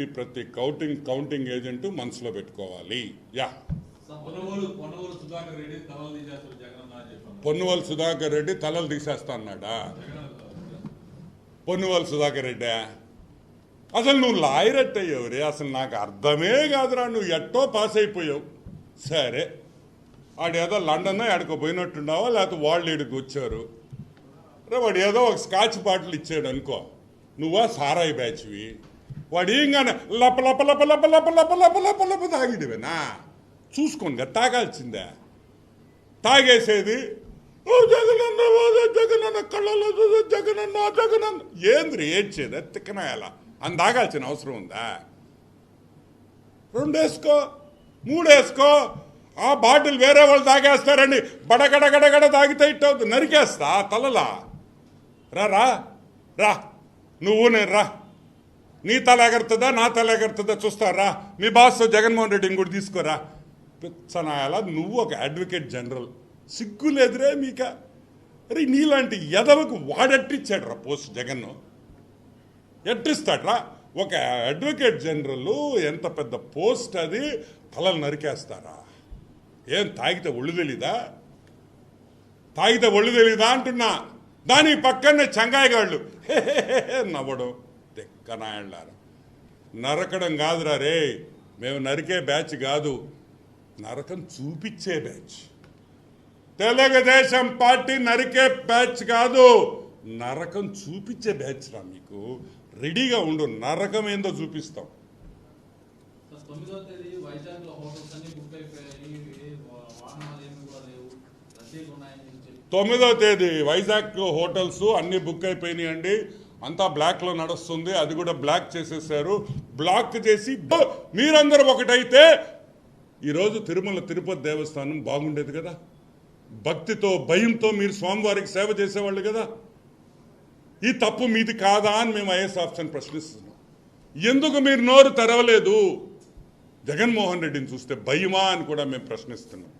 ప్రతి counting counting agent మనసులో పెట్టుకోవాలి. యా. పొన్నవోలు సుధాకర్ రెడ్డి తలలు తీసేస్తా అన్నాడా పొన్నువల్ సుధాకర్ రెడ్డి అసలు నువ్వు లాయర్ అట్టయ్యావు రే అసలు నాకు అర్థమే కాదురా నువ్వు ఎట్టో పాస్ అయిపోయావు. సరే. వాడు లండన్ ఎక్కడికో పోయినట్టున్నావా? లేకపోతే వాళ్ళు ఇక్కడికి వచ్చారు. రే వాడు ఏదో ఒక స్కాచ్ బాటిల్ ఇచ్చాడు అనుకో. నువ్వా సారాయి బ్యాచ్వి? వాడు లప లప లప లప లప లప లప లప లప తాగిడివేనా చూసుకోండి తాగాల్సిందే తాగేసేది ఓ జగనన్న ఓ జగనన్న కళ్ళలో చూడు జగనన్న జగనన్న ఏంద్రి ఏడ్చేది తిక్కనాయాల అని తాగాల్సిన అవసరం ఉందా రెండేసుకో మూడేసుకో ఆ బాటిల్ వేరే వాళ్ళు తాగేస్తారండి బడగడగడగడ తాగితే ఇట్టవుతుంది నరికేస్తా తలలా రా రా రా నువ్వు నేను రా నీ తల ఎగరుతుందా నా తల ఎగరుతుందా చూస్తారా? మీ బాస్ జగన్మోహన్ రెడ్డిని కూడా తీసుకోరా? పిచ్చనాయాల నువ్వు ఒక అడ్వకేట్ జనరల్ సిగ్గు లేదురే మీక? అరే నీలాంటి ఎదవకు వాడట్టిచ్చాడు రా పోస్ట్ జగన్ ఎట్టిస్తాడ్రా? ఒక అడ్వకేట్ జనరల్ ఎంత పెద్ద పోస్ట్ అది? తలలు నరికేస్తారా? ఏం తాగితే ఒళ్ళు తెలీదా? తాగితే ఒళ్ళు తెలీదా అంటున్నా. దాని పక్కనే చంగాయగాళ్ళు. హే నవ్వడం. తెక్కనాయళ్ళారా నరకడం కాదురా రే మేము నరికే బ్యాచ్ కాదు. నరకం చూపించే బ్యాచ్. తెలుగుదేశం పార్టీ నరికే బ్యాచ్ కాదు. నరకం చూపించే బ్యాచ్ రా మీకు. రెడీగా ఉండు నరకం ఏందో చూపిస్తాం. తొమ్మిదో తేదీ వైజాగ్ హోటల్స్ అన్ని బుక్ అయిపోయినాయండి. అంతా బ్లాక్లో నడుస్తుంది అది కూడా బ్లాక్ చేసేసారు. బ్లాక్ చేసి బ- మీరందరూ ఒకటైతే ఈరోజు తిరుమల తిరుపతి దేవస్థానం బాగుండేది కదా. భక్తితో భయంతో మీరు స్వామివారికి సేవ చేసేవాళ్ళు కదా. ఈ తప్పు మీది కాదా అని మేము ఐఎస్ ఆఫీసర్ ప్రశ్నిస్తున్నాం. ఎందుకు మీరు నోరు తెరవలేదు? జగన్మోహన్ రెడ్డిని చూస్తే భయమా అని కూడా మేము ప్రశ్నిస్తున్నాం.